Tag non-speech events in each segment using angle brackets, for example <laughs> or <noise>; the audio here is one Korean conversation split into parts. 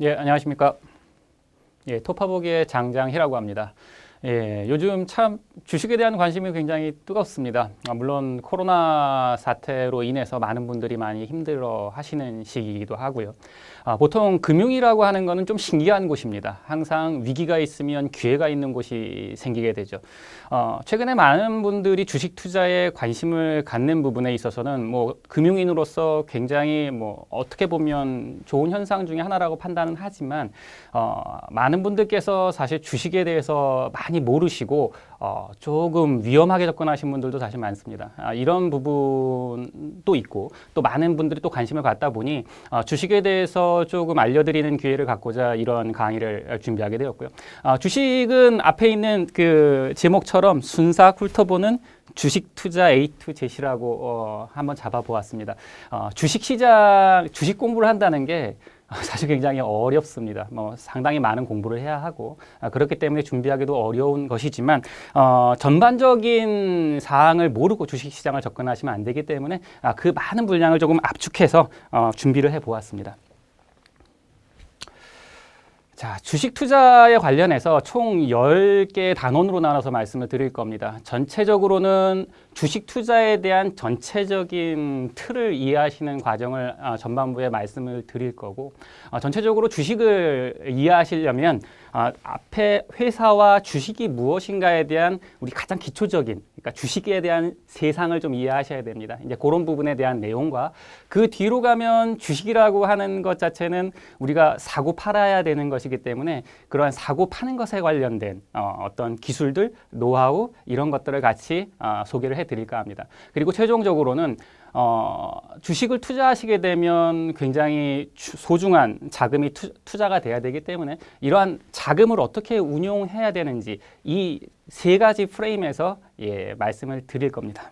예, 안녕하십니까. 예, 토파보기의 장장희라고 합니다. 예, 요즘 참 주식에 대한 관심이 굉장히 뜨겁습니다. 아, 물론 코로나 사태로 인해서 많은 분들이 많이 힘들어 하시는 시기이기도 하고요. 아, 보통 금융이라고 하는 거는 좀 신기한 곳입니다. 항상 위기가 있으면 기회가 있는 곳이 생기게 되죠. 어, 최근에 많은 분들이 주식 투자에 관심을 갖는 부분에 있어서는 뭐 금융인으로서 굉장히 뭐 어떻게 보면 좋은 현상 중에 하나라고 판단은 하지만 어, 많은 분들께서 사실 주식에 대해서 많이 모르시고 어, 조금 위험하게 접근하신 분들도 사실 많습니다. 아, 이런 부분도 있고 또 많은 분들이 또 관심을 갖다 보니 어, 주식에 대해서 조금 알려드리는 기회를 갖고자 이런 강의를 준비하게 되었고요. 어, 주식은 앞에 있는 그 제목처럼 순사 훑어보는 주식 투자 A2 제시라고 어, 한번 잡아보았습니다. 어, 주식 시장, 주식 공부를 한다는 게 사실 굉장히 어렵습니다. 뭐 상당히 많은 공부를 해야 하고 아, 그렇기 때문에 준비하기도 어려운 것이지만 어, 전반적인 사항을 모르고 주식시장을 접근하시면 안 되기 때문에 아, 그 많은 분량을 조금 압축해서 어, 준비를 해 보았습니다. 자, 주식 투자에 관련해서 총 10개의 단원으로 나눠서 말씀을 드릴 겁니다. 전체적으로는 주식 투자에 대한 전체적인 틀을 이해하시는 과정을 어, 전반부에 말씀을 드릴 거고 어, 전체적으로 주식을 이해하시려면 어, 앞에 회사와 주식이 무엇인가에 대한 우리 가장 기초적인 그러니까 주식에 대한 세상을 좀 이해하셔야 됩니다. 이제 그런 부분에 대한 내용과 그 뒤로 가면 주식이라고 하는 것 자체는 우리가 사고 팔아야 되는 것이기 때문에 그러한 사고 파는 것에 관련된 어, 어떤 기술들, 노하우 이런 것들을 같이 어, 소개를 해 드릴까 합니다. 그리고 최종적으로는 어, 주식을 투자하시게 되면 굉장히 주- 소중한 자금이 투, 투자가 돼야 되기 때문에 이러한 자금을 어떻게 운용해야 되는지 이 세 가지 프레임에서 예, 말씀을 드릴 겁니다.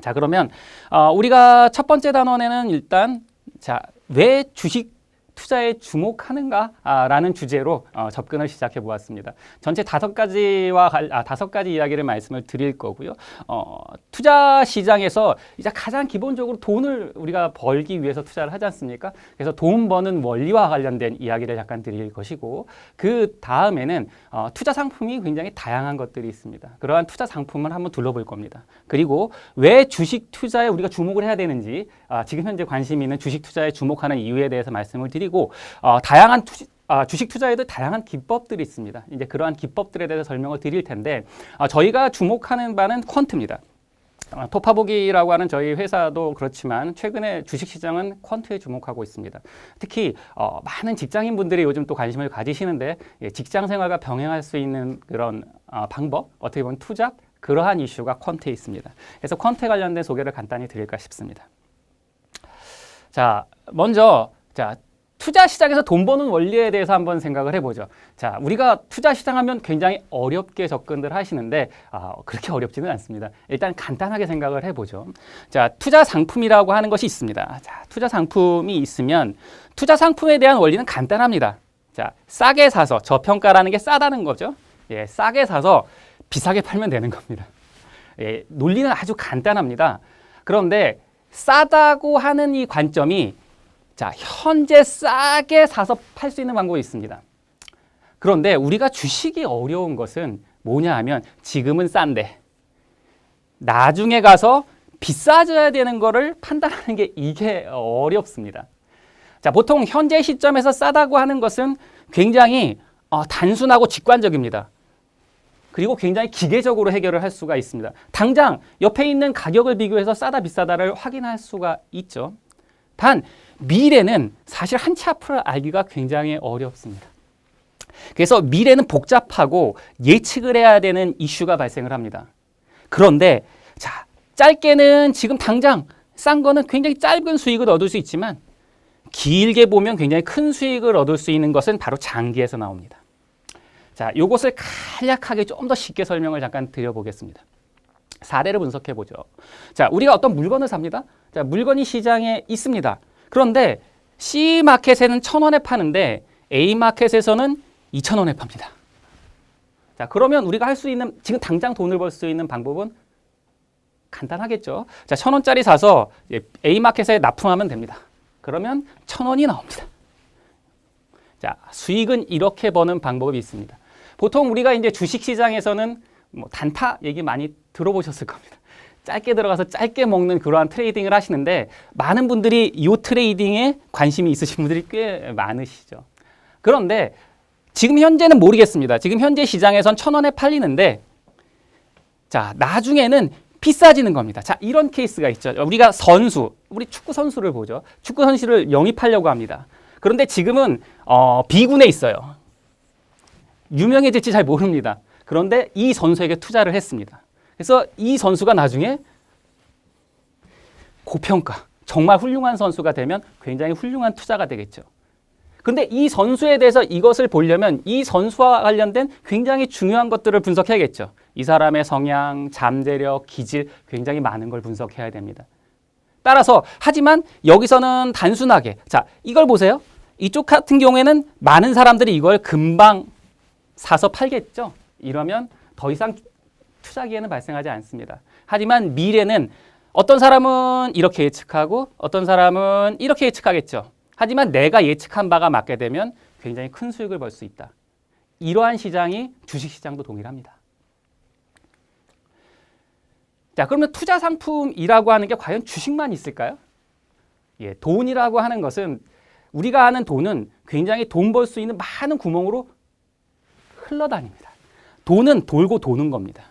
자 그러면 어, 우리가 첫 번째 단원에는 일단 자 왜 주식 투자에 주목하는가라는 주제로 어, 접근을 시작해 보았습니다. 전체 다섯 가지와 갈- 아, 다섯 가지 이야기를 말씀을 드릴 거고요. 어, 투자 시장에서 이제 가장 기본적으로 돈을 우리가 벌기 위해서 투자를 하지 않습니까? 그래서 돈 버는 원리와 관련된 이야기를 약간 드릴 것이고 그 다음에는 어, 투자 상품이 굉장히 다양한 것들이 있습니다. 그러한 투자 상품을 한번 둘러볼 겁니다. 그리고 왜 주식 투자에 우리가 주목을 해야 되는지 아, 지금 현재 관심 있는 주식 투자에 주목하는 이유에 대해서 말씀을 드리고 어, 다양한 투, 아, 주식 투자에도 다양한 기법들이 있습니다. 이제 그러한 기법들에 대해서 설명을 드릴 텐데 아, 저희가 주목하는 바는 퀀트입니다. 어, 토파보기라고 하는 저희 회사도 그렇지만 최근에 주식시장은 퀀트에 주목하고 있습니다. 특히 어, 많은 직장인 분들이 요즘 또 관심을 가지시는데 예, 직장 생활과 병행할 수 있는 그런 어, 방법 어떻게 보면 투잡 그러한 이슈가 퀀트에 있습니다. 그래서 퀀트에 관련된 소개를 간단히 드릴까 싶습니다. 자, 먼저 자 투자 시장에서 돈 버는 원리에 대해서 한번 생각을 해보죠. 자, 우리가 투자 시장 하면 굉장히 어렵게 접근들 하시는데 아, 그렇게 어렵지는 않습니다. 일단 간단하게 생각을 해보죠. 자, 투자 상품이라고 하는 것이 있습니다. 자, 투자 상품이 있으면 투자 상품에 대한 원리는 간단합니다. 자, 싸게 사서 저평가라는 게 싸다는 거죠. 예, 싸게 사서 비싸게 팔면 되는 겁니다. 예, 논리는 아주 간단합니다. 그런데 싸다고 하는 이 관점이 자, 현재 싸게 사서 팔 수 있는 방법이 있습니다. 그런데 우리가 주식이 어려운 것은 뭐냐 하면 지금은 싼데 나중에 가서 비싸져야 되는 거를 판단하는 게 이게 어렵습니다. 자, 보통 현재 시점에서 싸다고 하는 것은 굉장히 어, 단순하고 직관적입니다. 그리고 굉장히 기계적으로 해결을 할 수가 있습니다. 당장 옆에 있는 가격을 비교해서 싸다 비싸다를 확인할 수가 있죠. 단 미래는 사실 한 치 앞을 알기가 굉장히 어렵습니다. 그래서 미래는 복잡하고 예측을 해야 되는 이슈가 발생을 합니다. 그런데 자 짧게는 지금 당장 싼 거는 굉장히 짧은 수익을 얻을 수 있지만 길게 보면 굉장히 큰 수익을 얻을 수 있는 것은 바로 장기에서 나옵니다. 자, 요것을 간략하게 좀 더 쉽게 설명을 잠깐 드려보겠습니다. 사례를 분석해 보죠. 자, 우리가 어떤 물건을 삽니다. 자, 물건이 시장에 있습니다. 그런데 C 마켓에는 천 원에 파는데 A 마켓에서는 이천 원에 팝니다. 자, 그러면 우리가 할 수 있는 지금 당장 돈을 벌 수 있는 방법은 간단하겠죠. 자, 천 원짜리 사서 A 마켓에 납품하면 됩니다. 그러면 천 원이 나옵니다. 자, 수익은 이렇게 버는 방법이 있습니다. 보통 우리가 이제 주식 시장에서는 뭐 단타 얘기 많이 들어보셨을 겁니다. 짧게 들어가서 짧게 먹는 그러한 트레이딩을 하시는데 많은 분들이 이 트레이딩에 관심이 있으신 분들이 꽤 많으시죠. 그런데 지금 현재는 모르겠습니다. 지금 현재 시장에선 천 원에 팔리는데 자, 나중에는 비싸지는 겁니다. 자, 이런 케이스가 있죠. 우리가 선수, 우리 축구 선수를 보죠. 축구 선수를 영입하려고 합니다. 그런데 지금은 어, B군에 있어요. 유명해질지 잘 모릅니다. 그런데 이 선수에게 투자를 했습니다. 그래서 이 선수가 나중에 고평가, 정말 훌륭한 선수가 되면 굉장히 훌륭한 투자가 되겠죠. 근데 이 선수에 대해서 이것을 보려면 이 선수와 관련된 굉장히 중요한 것들을 분석해야겠죠. 이 사람의 성향, 잠재력, 기질 굉장히 많은 걸 분석해야 됩니다. 따라서 하지만 여기서는 단순하게 자, 이걸 보세요. 이쪽 같은 경우에는 많은 사람들이 이걸 금방 사서 팔겠죠. 이러면 더 이상 투자 기회는 발생하지 않습니다. 하지만 미래는 어떤 사람은 이렇게 예측하고 어떤 사람은 이렇게 예측하겠죠. 하지만 내가 예측한 바가 맞게 되면 굉장히 큰 수익을 벌 수 있다. 이러한 시장이 주식 시장도 동일합니다. 자, 그러면 투자 상품이라고 하는 게 과연 주식만 있을까요? 예, 돈이라고 하는 것은 우리가 아는 돈은 굉장히 돈 벌 수 있는 많은 구멍으로 흘러다닙니다. 돈은 돌고 도는 겁니다.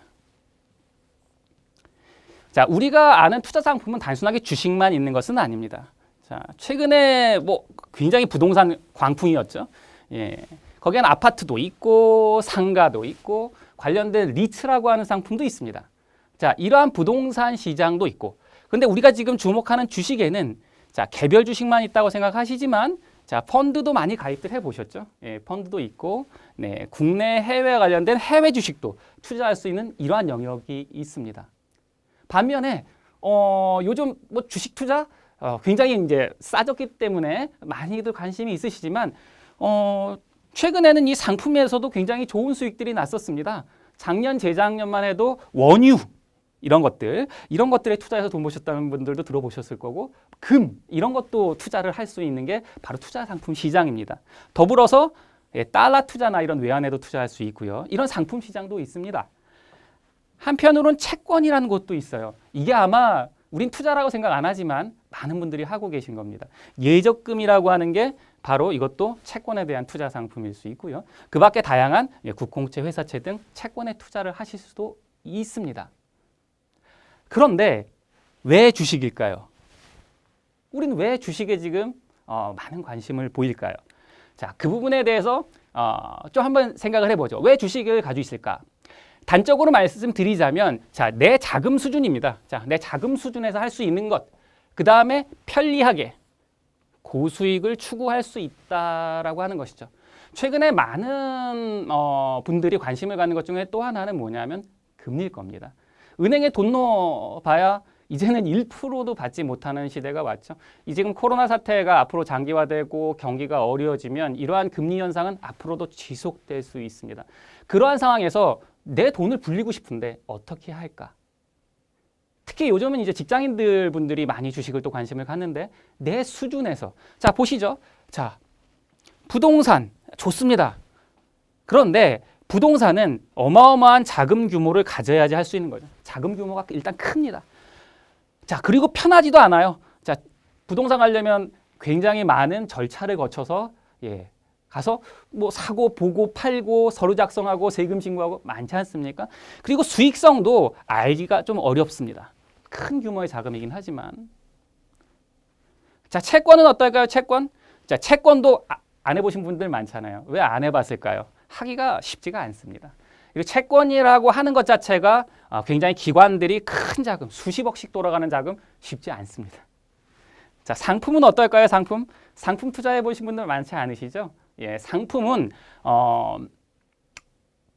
자, 우리가 아는 투자 상품은 단순하게 주식만 있는 것은 아닙니다. 자, 최근에 뭐 굉장히 부동산 광풍이었죠. 예. 거기에는 아파트도 있고 상가도 있고 관련된 리츠라고 하는 상품도 있습니다. 자, 이러한 부동산 시장도 있고. 근데 우리가 지금 주목하는 주식에는 자, 개별 주식만 있다고 생각하시지만 자, 펀드도 많이 가입들 해 보셨죠? 예, 펀드도 있고 네, 국내 해외 관련된 해외 주식도 투자할 수 있는 이러한 영역이 있습니다. 반면에 어, 요즘 뭐 주식 투자 어, 굉장히 이제 싸졌기 때문에 많이들 관심이 있으시지만 어, 최근에는 이 상품에서도 굉장히 좋은 수익들이 났었습니다. 작년 재작년만 해도 원유 이런 것들 이런 것들에 투자해서 돈 버셨다는 분들도 들어보셨을 거고 금 이런 것도 투자를 할 수 있는 게 바로 투자 상품 시장입니다. 더불어서 예, 달러 투자나 이런 외환에도 투자할 수 있고요. 이런 상품 시장도 있습니다. 한편으로는 채권이라는 곳도 있어요. 이게 아마 우린 투자라고 생각 안 하지만 많은 분들이 하고 계신 겁니다. 예적금이라고 하는 게 바로 이것도 채권에 대한 투자 상품일 수 있고요. 그 밖에 다양한 예, 국공채, 회사채 등 채권에 투자를 하실 수도 있습니다. 그런데 왜 주식일까요? 우리는 왜 주식에 지금 어, 많은 관심을 보일까요? 자, 그 부분에 대해서 어, 좀 한번 생각을 해보죠. 왜 주식을 가지고 있을까? 단적으로 말씀드리자면, 자, 내 자금 수준입니다. 자, 내 자금 수준에서 할 수 있는 것. 그 다음에 편리하게 고수익을 추구할 수 있다라고 하는 것이죠. 최근에 많은 어, 분들이 관심을 갖는 것 중에 또 하나는 뭐냐면 금리일 겁니다. 은행에 돈 넣어봐야 이제는 1%도 받지 못하는 시대가 왔죠. 이 지금 코로나 사태가 앞으로 장기화되고 경기가 어려워지면 이러한 금리 현상은 앞으로도 지속될 수 있습니다. 그러한 상황에서 내 돈을 불리고 싶은데 어떻게 할까? 특히 요즘은 이제 직장인들 분들이 많이 주식을 또 관심을 갖는데 내 수준에서 자 보시죠. 자 부동산 좋습니다. 그런데 부동산은 어마어마한 자금 규모를 가져야지 할 수 있는 거죠. 자금 규모가 일단 큽니다. 자, 그리고 편하지도 않아요. 자, 부동산 가려면 굉장히 많은 절차를 거쳐서 예, 가서 뭐 사고 보고 팔고 서류 작성하고 세금 신고하고 많지 않습니까? 그리고 수익성도 알기가 좀 어렵습니다. 큰 규모의 자금이긴 하지만 자, 채권은 어떨까요? 채권? 자, 채권도 아, 안 해보신 분들 많잖아요. 왜 안 해봤을까요? 하기가 쉽지가 않습니다. 그리고 채권이라고 하는 것 자체가 아, 굉장히 기관들이 큰 자금, 수십억씩 돌아가는 자금 쉽지 않습니다. 자, 상품은 어떨까요? 상품? 상품 투자해 보신 분들 많지 않으시죠? 예, 상품은 어,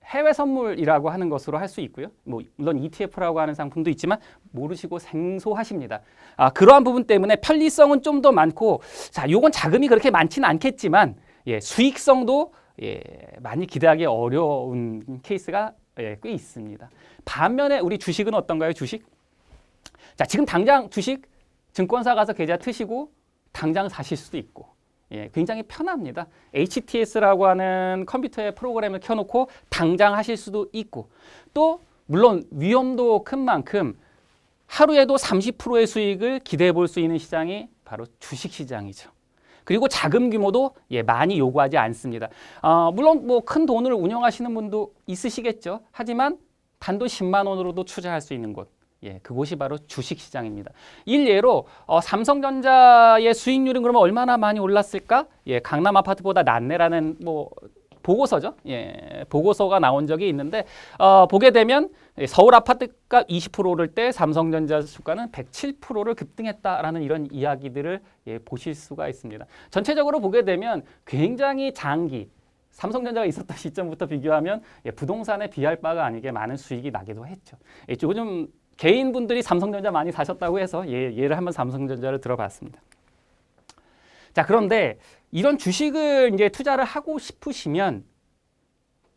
해외 선물이라고 하는 것으로 할 수 있고요. 뭐 물론 ETF라고 하는 상품도 있지만 모르시고 생소하십니다. 아, 그러한 부분 때문에 편리성은 좀 더 많고 자, 요건 자금이 그렇게 많지는 않겠지만 예, 수익성도 예, 많이 기대하기 어려운 케이스가 예, 꽤 있습니다. 반면에 우리 주식은 어떤가요? 주식? 자, 지금 당장 주식 증권사 가서 계좌 트시고 당장 사실 수도 있고 예, 굉장히 편합니다. HTS라고 하는 컴퓨터의 프로그램을 켜놓고 당장 하실 수도 있고 또 물론 위험도 큰 만큼 하루에도 30%의 수익을 기대해 볼 수 있는 시장이 바로 주식 시장이죠. 그리고 자금 규모도 예, 많이 요구하지 않습니다. 어, 물론 뭐 큰 돈을 운영하시는 분도 있으시겠죠. 하지만 단돈 10만 원으로도 투자할 수 있는 곳. 예, 그곳이 바로 주식 시장입니다. 일례로 어, 삼성전자의 수익률은 그러면 얼마나 많이 올랐을까? 예, 강남 아파트보다 낫네라는 뭐 보고서죠. 예, 보고서가 나온 적이 있는데 어, 보게 되면 예, 서울 아파트가 20% 오를 때 삼성전자 주가는 107%를 급등했다라는 이런 이야기들을 예, 보실 수가 있습니다. 전체적으로 보게 되면 굉장히 장기 삼성전자가 있었던 시점부터 비교하면 예, 부동산에 비할 바가 아니게 많은 수익이 나기도 했죠. 예, 요즘 개인분들이 삼성전자 많이 사셨다고 해서 예, 예를 한번 삼성전자를 들어봤습니다. 자 그런데 이런 주식을 이제 투자를 하고 싶으시면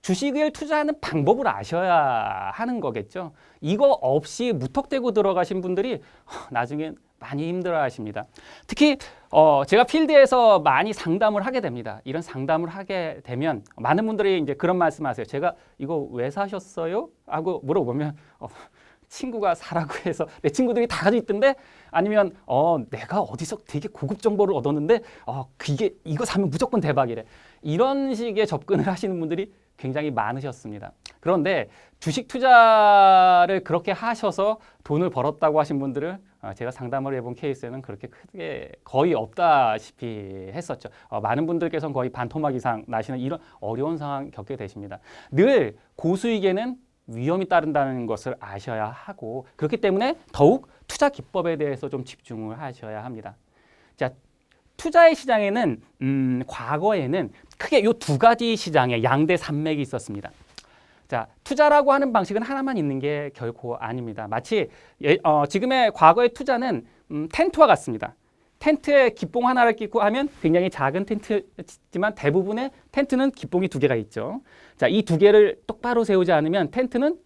주식을 투자하는 방법을 아셔야 하는 거겠죠. 이거 없이 무턱대고 들어가신 분들이 나중에 많이 힘들어 하십니다. 특히 어, 제가 필드에서 많이 상담을 하게 됩니다. 이런 상담을 하게 되면 많은 분들이 이제 그런 말씀하세요. 제가 이거 왜 사셨어요? 하고 물어보면 어, 친구가 사라고 해서 내 친구들이 다 가지고 있던데 아니면 어 내가 어디서 되게 고급 정보를 얻었는데 어 그게 이거 사면 무조건 대박이래 이런 식의 접근을 하시는 분들이 굉장히 많으셨습니다. 그런데 주식 투자를 그렇게 하셔서 돈을 벌었다고 하신 분들을 어, 제가 상담을 해본 케이스에는 그렇게 크게 거의 없다시피 했었죠. 어, 많은 분들께서는 거의 반토막 이상 나시는 이런 어려운 상황 겪게 되십니다. 늘 고수익에는 위험이 따른다는 것을 아셔야 하고 그렇기 때문에 더욱 투자 기법에 대해서 좀 집중을 하셔야 합니다. 자, 투자의 시장에는 음, 과거에는 크게 요두 가지 시장에 양대 산맥이 있었습니다. 자, 투자라고 하는 방식은 하나만 있는 게 결코 아닙니다. 마치 예, 어, 지금의 과거의 투자는 음, 텐트와 같습니다. 텐트에 기봉 하나를 끼고 하면 굉장히 작은 텐트지만 대부분의 텐트는 기봉이 두 개가 있죠. 자, 이 두 개를 똑바로 세우지 않으면 텐트는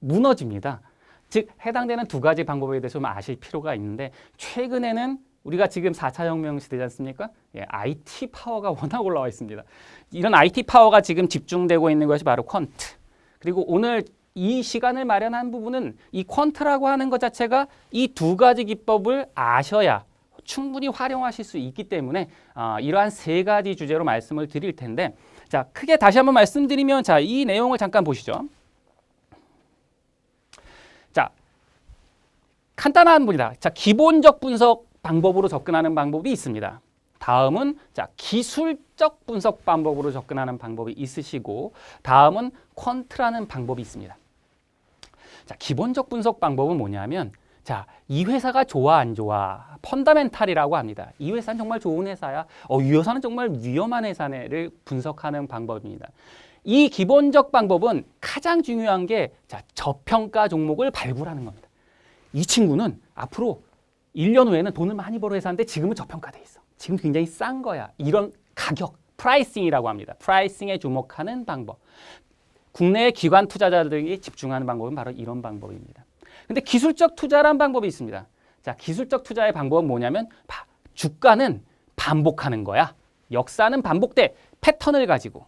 무너집니다. 즉 해당되는 두 가지 방법에 대해서 좀 아실 필요가 있는데 최근에는 우리가 지금 4차 혁명 시대지 않습니까? 예, IT 파워가 <laughs> 워낙 올라와 있습니다. 이런 IT 파워가 지금 집중되고 있는 것이 바로 퀀트. 그리고 오늘 이 시간을 마련한 부분은 이 퀀트라고 하는 것 자체가 이 두 가지 기법을 아셔야 충분히 활용하실 수 있기 때문에 어, 이러한 세 가지 주제로 말씀을 드릴 텐데 자 크게 다시 한번 말씀드리면 자 이 내용을 잠깐 보시죠. 자 간단한 분이다. 자 기본적 분석 방법으로 접근하는 방법이 있습니다. 다음은 자 기술적 분석 방법으로 접근하는 방법이 있으시고 다음은 퀀트라는 방법이 있습니다. 자 기본적 분석 방법은 뭐냐면 자, 이 회사가 좋아 안 좋아? 펀더멘탈이라고 합니다. 이 회사는 정말 좋은 회사야. 어, 이 회사는 정말 위험한 회사네를 분석하는 방법입니다. 이 기본적 방법은 가장 중요한 게 자, 저평가 종목을 발굴하는 겁니다. 이 친구는 앞으로 1년 후에는 돈을 많이 벌어 회사인데 지금은 저평가돼 있어. 지금 굉장히 싼 거야. 이런 가격, 프라이싱이라고 합니다. 프라이싱에 주목하는 방법. 국내 기관 투자자들이 집중하는 방법은 바로 이런 방법입니다. 근데 기술적 투자란 방법이 있습니다. 자, 기술적 투자의 방법은 뭐냐면 봐, 주가는 반복하는 거야. 역사는 반복돼. 패턴을 가지고.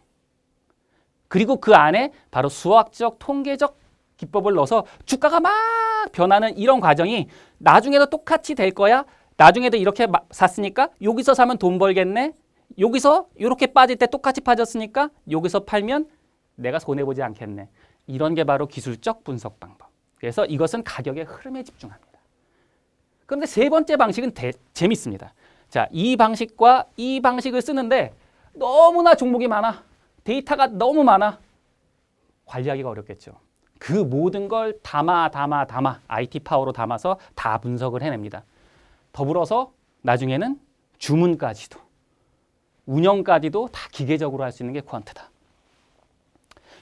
그리고 그 안에 바로 수학적, 통계적 기법을 넣어서 주가가 막 변하는 이런 과정이 나중에도 똑같이 될 거야. 나중에도 이렇게 샀으니까 여기서 사면 돈 벌겠네. 여기서 이렇게 빠질 때 똑같이 빠졌으니까 여기서 팔면 내가 손해 보지 않겠네. 이런 게 바로 기술적 분석 방법. 그래서 이것은 가격의 흐름에 집중합니다. 그런데 세 번째 방식은 대, 재밌습니다. 자, 이 방식과 이 방식을 쓰는데 너무나 종목이 많아. 데이터가 너무 많아. 관리하기가 어렵겠죠. 그 모든 걸 담아 담아 담아 IT 파워로 담아서 다 분석을 해냅니다. 더불어서 나중에는 주문까지도 운영까지도 다 기계적으로 할 수 있는 게 퀀트다.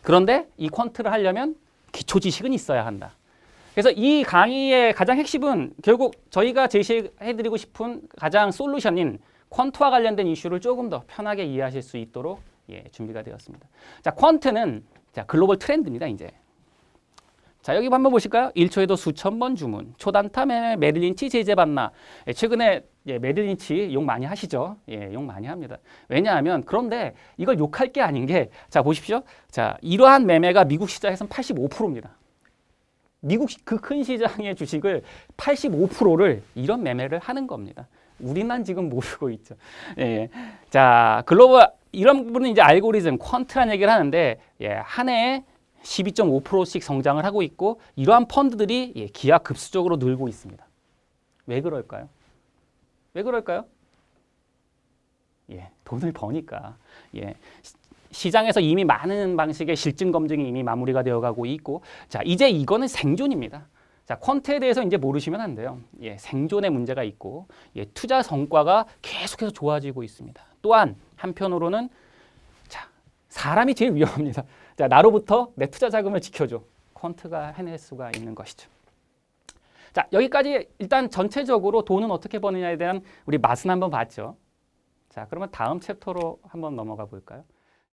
그런데 이 퀀트를 하려면 기초 지식은 있어야 한다. 그래서 이 강의의 가장 핵심은 결국 저희가 제시해드리고 싶은 가장 솔루션인 퀀트와 관련된 이슈를 조금 더 편하게 이해하실 수 있도록 예, 준비가 되었습니다. 자, 퀀트는 자, 글로벌 트렌드입니다, 이제. 자 여기 한번 보실까요? 1초에도 수천 번 주문. 초단타 매매 메릴린치 제재받나. 예, 최근에 예, 메릴린치 욕 많이 하시죠? 예, 욕 많이 합니다. 왜냐하면 그런데 이걸 욕할 게 아닌 게 자 보십시오. 자 이러한 매매가 미국 시장에서는 85%입니다. 미국 그 큰 시장의 주식을 85%를 이런 매매를 하는 겁니다. 우리만 지금 모르고 있죠. 예. 자, 글로벌 이런 부분은 이제 알고리즘 퀀트라는 얘기를 하는데 예, 한 해에 12.5%씩 성장을 하고 있고 이러한 펀드들이 예, 기하급수적으로 늘고 있습니다. 왜 그럴까요? 왜 그럴까요? 예, 돈을 버니까. 예. 시- 시장에서 이미 많은 방식의 실증 검증이 이미 마무리가 되어 가고 있고 자, 이제 이거는 생존입니다. 자, 퀀트에 대해서 이제 모르시면 안 돼요. 예, 생존의 문제가 있고 예, 투자 성과가 계속해서 좋아지고 있습니다. 또한 한편으로는 자, 사람이 제일 위험합니다. 자, 나로부터 내 투자 자금을 지켜줘. 퀀트가 해낼 수가 있는 것이죠. 자, 여기까지 일단 전체적으로 돈은 어떻게 버느냐에 대한 우리 맛은 한번 봤죠. 자, 그러면 다음 챕터로 한번 넘어가 볼까요?